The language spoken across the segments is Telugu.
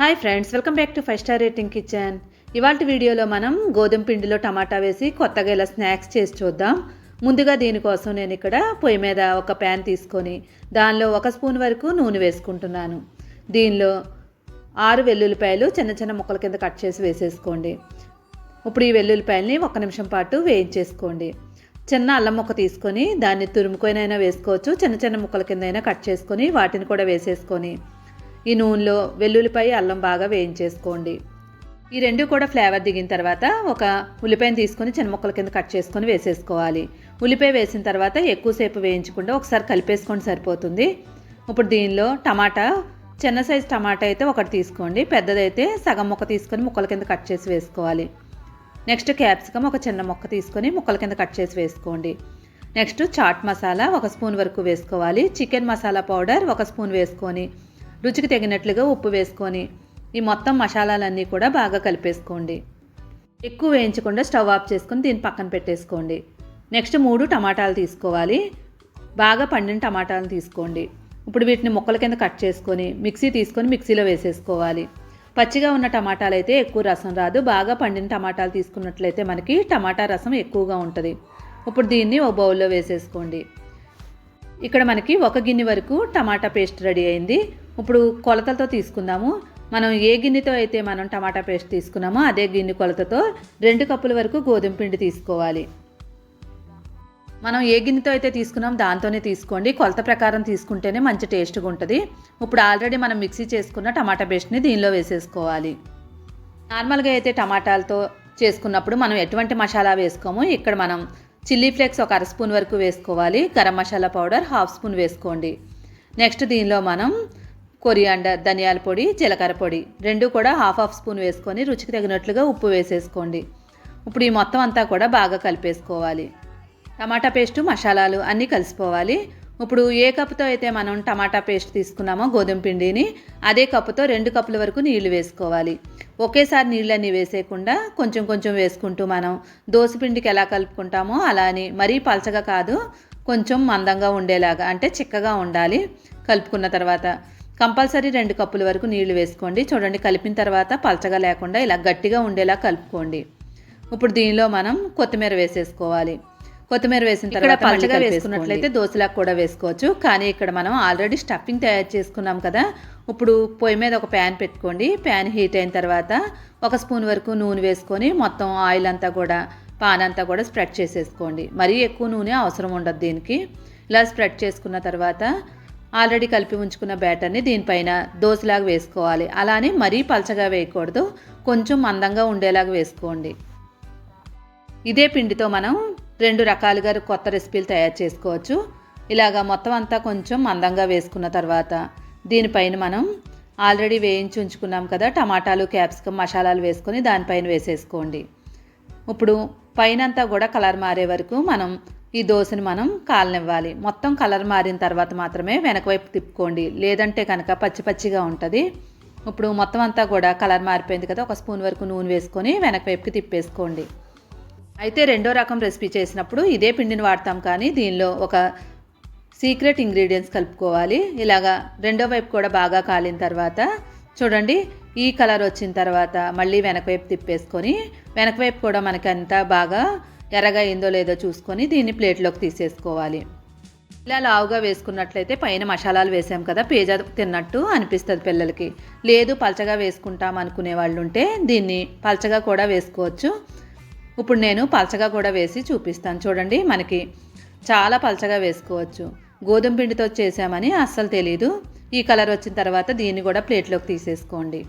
Hi friends welcome back to five star rating kitchen ఇవాళ వీడియోలో మనం గోధుమ పిండిలో టమాటా వేసి కొత్తగా ఇలా స్నాక్స్ చేసి చూద్దాం. ముందుగా దీనికోసం నేను ఇక్కడ పొయ్యి మీద ఒక ప్యాన్ తీసుకొని దానిలో ఒక స్పూన్ వరకు నూనె వేసుకుంటున్నాను. దీనిలో ఆరు వెల్లుల్లిపాయలు చిన్న చిన్న ముక్కల కింద కట్ చేసి వేసేసుకోండి. ఇప్పుడు ఈ వెల్లుల్లిపాయల్ని ఒక నిమిషం పాటు వేయించేసుకోండి. చిన్న అల్లం ముక్క తీసుకొని దాన్ని తురుముకొనైనా వేసుకోవచ్చు చిన్న చిన్న ముక్కల కింద అయినా కట్ చేసుకొని వాటిని కూడా వేసేసుకొని ఈ నూనెలో వెల్లుల్లిపాయ అల్లం బాగా వేయించేసుకోండి. ఈ రెండు కూడా ఫ్లేవర్ దిగిన తర్వాత ఒక ఉల్లిపాయను తీసుకొని చిన్న ముక్కల కింద కట్ చేసుకొని వేసేసుకోవాలి. ఉల్లిపాయ వేసిన తర్వాత ఎక్కువసేపు వేయించకుండా ఒకసారి కలిపేసుకొని సరిపోతుంది. ఇప్పుడు దీనిలో టమాటా చిన్న సైజు టమాటా అయితే ఒకటి తీసుకోండి. పెద్దదైతే సగం ముక్క తీసుకొని ముక్కల కింద కట్ చేసి వేసుకోవాలి. నెక్స్ట్ క్యాప్సికమ్ ఒక చిన్న ముక్క తీసుకొని ముక్కల కింద కట్ చేసి వేసుకోండి. నెక్స్ట్ చాట్ మసాలా ఒక స్పూన్ వరకు వేసుకోవాలి. చికెన్ మసాలా పౌడర్ ఒక స్పూన్ వేసుకొని రుచికి తగినట్లుగా ఉప్పు వేసుకొని ఈ మొత్తం మసాలాలన్నీ కూడా బాగా కలిపేసుకోండి. ఎక్కువ వేయించకుండా స్టవ్ ఆఫ్ చేసుకొని దీన్ని పక్కన పెట్టేసుకోండి. నెక్స్ట్ మూడు టమాటాలు తీసుకోవాలి. బాగా పండిన టమాటాలు తీసుకోండి. ఇప్పుడు వీటిని ముక్కల కింద కట్ చేసుకొని మిక్సీ తీసుకొని మిక్సీలో వేసేసుకోవాలి. పచ్చిగా ఉన్న టమాటాలు అయితే ఎక్కువ రసం రాదు. బాగా పండిన టమాటాలు తీసుకున్నట్లయితే మనకి టమాటా రసం ఎక్కువగా ఉంటుంది. ఇప్పుడు దీన్ని ఓ బౌల్లో వేసేసుకోండి. ఇక్కడ మనకి ఒక గిన్నె వరకు టమాటా పేస్ట్ రెడీ అయింది. ఇప్పుడు కొలతలతో తీసుకుందాము. మనం ఏ గిన్నెతో అయితే మనం టమాటా పేస్ట్ తీసుకున్నామో అదే గిన్నె కొలతతో రెండు కప్పుల వరకు గోధుమ పిండి తీసుకోవాలి. మనం ఏ గిన్నెతో అయితే తీసుకున్నాం దాంతోనే తీసుకోండి. కొలత ప్రకారం తీసుకుంటేనే మంచి టేస్ట్గా ఉంటుంది. ఇప్పుడు ఆల్రెడీ మనం మిక్సీ చేసుకున్న టమాటా పేస్ట్ని దీనిలో వేసేసుకోవాలి. నార్మల్గా అయితే టమాటాలతో చేసుకున్నప్పుడు మనం ఎటువంటి మసాలా వేసుకోము. ఇక్కడ మనం చిల్లీ ఫ్లేక్స్ ఒక అర స్పూన్ వరకు వేసుకోవాలి. Garam masala powder half spoon వేసుకోండి. నెక్స్ట్ దీనిలో మనం కొరియాండర్ ధనియాల పొడి జీలకర్ర పొడి రెండు కూడా హాఫ్ హాఫ్ స్పూన్ వేసుకొని రుచికి తగినట్లుగా ఉప్పు వేసేసుకోండి. ఇప్పుడు ఈ మొత్తం అంతా కూడా బాగా కలిపేసుకోవాలి. టమాటా పేస్టు మసాలాలు అన్నీ కలిసిపోవాలి. ఇప్పుడు ఏ కప్పుతో అయితే మనం టమాటా పేస్ట్ తీసుకున్నామో గోధుమ పిండిని అదే కప్పుతో రెండు కప్పుల వరకు నీళ్ళు వేసుకోవాలి. ఒకేసారి నీళ్ళన్నీ వేసేయకుండా కొంచెం కొంచెం వేసుకుంటూ మనం పిండికి ఎలా కలుపుకుంటామో అలా అని మరీ పలచగా కాదు కొంచెం మందంగా ఉండేలాగా అంటే చిక్కగా ఉండాలి కలుపుకున్న తర్వాత. కంపల్సరీ రెండు కప్పుల వరకు నీళ్ళు వేసుకోండి. చూడండి కలిపిన తర్వాత పలచగా లేకుండా ఇలా గట్టిగా ఉండేలా కలుపుకోండి. ఇప్పుడు దీనిలో మనం కొత్తిమీర వేసేసుకోవాలి. కొత్తిమీర వేసిన తర్వాత పలచగా వేసుకున్నట్లయితే దోశలకు కూడా వేసుకోవచ్చు. కానీ ఇక్కడ మనం ఆల్రెడీ స్టఫింగ్ తయారు చేసుకున్నాం కదా. ఇప్పుడు పొయ్యి మీద ఒక ప్యాన్ పెట్టుకోండి. ప్యాన్ హీట్ అయిన తర్వాత ఒక స్పూన్ వరకు నూనె వేసుకొని మొత్తం ఆయిల్ అంతా కూడా పాన్ అంతా కూడా స్ప్రెడ్ చేసేసుకోండి. మరీ ఎక్కువ నూనె అవసరం ఉండదు దీనికి. ఇలా స్ప్రెడ్ చేసుకున్న తర్వాత ఆల్రెడీ కలిపి ఉంచుకున్న బ్యాటర్ని దీనిపైన దోశలాగా వేసుకోవాలి. అలానే మరీ పలచగా వేయకూడదు. కొంచెం మందంగా ఉండేలాగా వేసుకోండి. ఇదే పిండితో మనం రెండు రకాలుగా కొత్త రెసిపీలు తయారు చేసుకోవచ్చు. ఇలాగా మొత్తం అంతా కొంచెం మందంగా వేసుకున్న తర్వాత దీనిపైన మనం ఆల్రెడీ వేయించి ఉంచుకున్నాం కదా టమాటాలు క్యాప్సికమ్ మసాలాలు వేసుకొని దానిపైన వేసేసుకోండి. ఇప్పుడు పైన అంతా కూడా కలర్ మారే వరకు మనం ఈ దోశని మనం కాలనివ్వాలి. మొత్తం కలర్ మారిన తర్వాత మాత్రమే వెనకవైపు తిప్పుకోండి. లేదంటే కనుక పచ్చి పచ్చిగా ఉంటుంది. ఇప్పుడు మొత్తం అంతా కూడా కలర్ మారిపోయింది కదా ఒక స్పూన్ వరకు నూనె వేసుకొని వెనకవైపుకి తిప్పేసుకోండి. అయితే రెండో రకం రెసిపీ చేసినప్పుడు ఇదే పిండిని వాడతాం కానీ దీనిలో ఒక సీక్రెట్ ఇంగ్రీడియంట్స్ కలుపుకోవాలి. ఇలాగా రెండో వైపు కూడా బాగా కాలిన తర్వాత చూడండి ఈ కలర్ వచ్చిన తర్వాత మళ్ళీ వెనక వైపు తిప్పేసుకొని వెనక వైపు కూడా మనకి అంతా బాగా ఎర్రగా అయిందో లేదో చూసుకొని దీన్ని ప్లేట్లోకి తీసేసుకోవాలి. ఇలా లావుగా వేసుకున్నట్లయితే పైన మసాలాలు వేసాం కదా పేజ తిన్నట్టు అనిపిస్తుంది పిల్లలకి. లేదు పలచగా వేసుకుంటాం అనుకునే వాళ్ళు ఉంటే దీన్ని పలచగా కూడా వేసుకోవచ్చు. ఇప్పుడు నేను పలచగా కూడా వేసి చూపిస్తాను. చూడండి మనకి చాలా పలచగా వేసుకోవచ్చు. గోధుమ పిండితో చేసామని అస్సలు తెలీదు. ఈ కలర్ వచ్చిన తర్వాత దీన్ని కూడా ప్లేట్లోకి తీసేసుకోండి.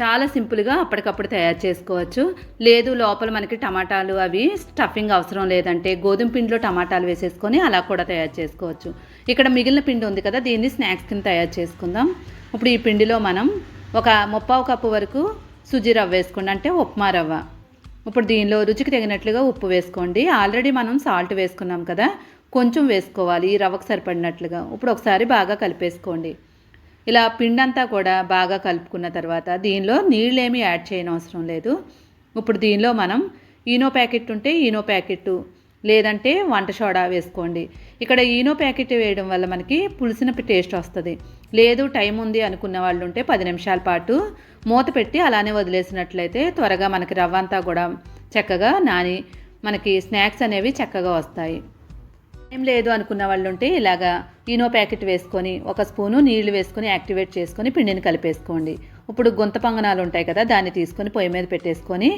చాలా సింపుల్గా అప్పటికప్పుడు తయారు చేసుకోవచ్చు. లేదు లోపల మనకి టమాటాలు అవి స్టఫింగ్ అవసరం లేదంటే గోధుమ పిండిలో టమాటాలు వేసేసుకొని అలా కూడా తయారు చేసుకోవచ్చు. ఇక్కడ మిగిలిన పిండి ఉంది కదా దీన్ని స్నాక్స్ కింద తయారు చేసుకుందాం. ఇప్పుడు ఈ పిండిలో మనం ఒక ముప్పావు కప్పు వరకు సుజీ రవ్వ వేసుకోండి. అంటే ఉప్మా రవ్వ. ఇప్పుడు దీనిలో రుచికి తగినట్లుగా ఉప్పు వేసుకోండి. ఆల్రెడీ మనం సాల్ట్ వేసుకున్నాం కదా కొంచెం వేసుకోవాలి ఈ రవ్వకు సరిపడినట్లుగా. ఇప్పుడు ఒకసారి బాగా కలిపేసుకోండి. ఇలా పిండంతా కూడా బాగా కలుపుకున్న తర్వాత దీనిలో నీళ్ళేమీ యాడ్ చేయనవసరం లేదు. ఇప్పుడు దీనిలో మనం ఈనో ప్యాకెట్ ఉంటే ఈనో ప్యాకెట్ లేదంటే వంట సోడా వేసుకోండి. ఇక్కడ ఈనో ప్యాకెట్ వేయడం వల్ల మనకి పులిసిన టేస్ట్ వస్తుంది. లేదు టైం ఉంది అనుకున్న వాళ్ళు ఉంటే పది నిమిషాల పాటు మూత పెట్టి అలానే వదిలేసినట్లయితే త్వరగా మనకి రవ్వ అంతా కూడా చక్కగా నాని మనకి స్నాక్స్ అనేవి చక్కగా వస్తాయి. ఏం లేదు అనుకున్న వాళ్ళు ఉంటే ఇలాగా ఈనో ప్యాకెట్ వేసుకొని ఒక స్పూను నీళ్ళు వేసుకొని యాక్టివేట్ చేసుకొని పిండిని కలిపేసుకోండి. ఇప్పుడు గుంత పంగనాలు ఉంటాయి కదా దాన్ని తీసుకొని పొయ్యి మీద పెట్టేసుకొని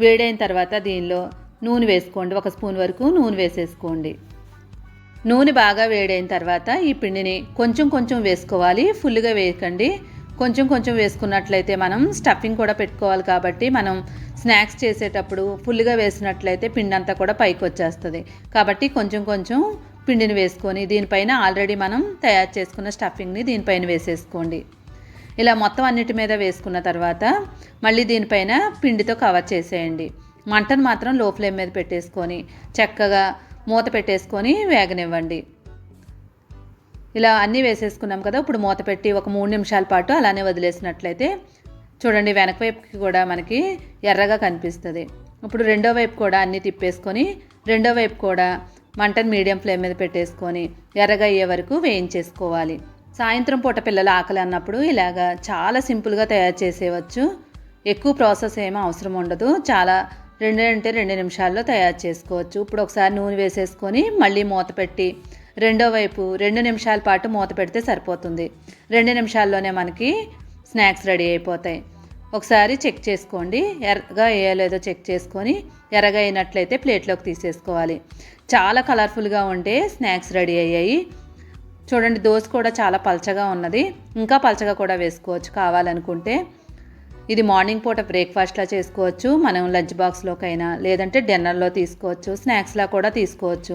వేడైన తర్వాత దీనిలో నూనె వేసుకోండి. ఒక స్పూన్ వరకు నూనె వేసేసుకోండి. నూనె బాగా వేడైన తర్వాత ఈ పిండిని కొంచెం కొంచెం వేసుకోవాలి. ఫుల్గా వేయకండి. కొంచెం కొంచెం వేసుకున్నట్లయితే మనం స్టఫింగ్ కూడా పెట్టుకోవాలి కాబట్టి మనం స్నాక్స్ చేసేటప్పుడు ఫుల్గా వేసినట్లయితే పిండి అంతా కూడా పైకి వచ్చేస్తుంది. కాబట్టి కొంచెం కొంచెం పిండిని వేసుకొని దీనిపైన ఆల్రెడీ మనం తయారు చేసుకున్న స్టఫింగ్ని దీనిపైన వేసేసుకోండి. ఇలా మొత్తం అన్నిటి మీద వేసుకున్న తర్వాత మళ్ళీ దీనిపైన పిండితో కవర్ చేసేయండి. మంటను మాత్రం లో ఫ్లేమ్ మీద పెట్టేసుకొని చక్కగా మూత పెట్టేసుకొని వేగనివ్వండి. ఇలా అన్నీ వేసేసుకున్నాం కదా ఇప్పుడు మూత పెట్టి ఒక మూడు నిమిషాల పాటు అలానే వదిలేసినట్లయితే చూడండి వెనక వైపుకి కూడా మనకి ఎర్రగా కనిపిస్తుంది. ఇప్పుడు రెండో వైపు కూడా అన్నీ తిప్పేసుకొని రెండో వైపు కూడా మంటను మీడియం ఫ్లేమ్ మీద పెట్టేసుకొని ఎర్రగా అయ్యే వరకు వేయించేసుకోవాలి. సాయంత్రం పూట పిల్లలు ఆకలి అన్నప్పుడు ఇలాగా చాలా సింపుల్గా తయారు చేసేవచ్చు ఎక్కువ ప్రాసెస్ ఏమీ అవసరం ఉండదు. చాలా రెండు అంటే రెండు నిమిషాల్లో తయారు చేసుకోవచ్చు. ఇప్పుడు ఒకసారి నూనె వేసేసుకొని మళ్ళీ మూత పెట్టి రెండో వైపు రెండు నిమిషాల పాటు మూత పెడితే సరిపోతుంది. రెండు నిమిషాల్లోనే మనకి స్నాక్స్ రెడీ అయిపోతాయి. ఒకసారి చెక్ చేసుకోండి. ఎర్రగా వేయలేదో చెక్ చేసుకొని ఎర్రగా అయినట్లయితే ప్లేట్లోకి తీసేసుకోవాలి. చాలా కలర్ఫుల్గా ఉండే స్నాక్స్ రెడీ అయ్యాయి. చూడండి దోశ కూడా చాలా పలచగా ఉన్నది. ఇంకా పలచగా కూడా వేసుకోవచ్చు. కావాలనుకుంటే ఇది మార్నింగ్ పూట బ్రేక్ఫాస్ట్లా చేసుకోవచ్చు మనం లంచ్ బాక్స్లోకైనా లేదంటే డిన్నర్లో తీసుకోవచ్చు స్నాక్స్లా కూడా తీసుకోవచ్చు.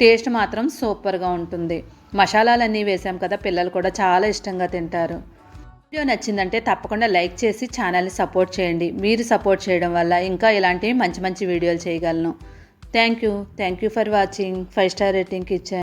టేస్ట్ మాత్రం సూపర్గా ఉంటుంది. మసాలాలన్నీ వేసాం కదా పిల్లలు కూడా చాలా ఇష్టంగా తింటారు. వీడియో నచ్చిందంటే తప్పకుండా లైక్ చేసి ఛానల్ని సపోర్ట్ చేయండి. మీరు సపోర్ట్ చేయడం వల్ల ఇంకా ఇలాంటివి మంచి మంచి వీడియోలు చేయగలను. Thank you. Thank you for watching. Five star rating ఇచ్చాను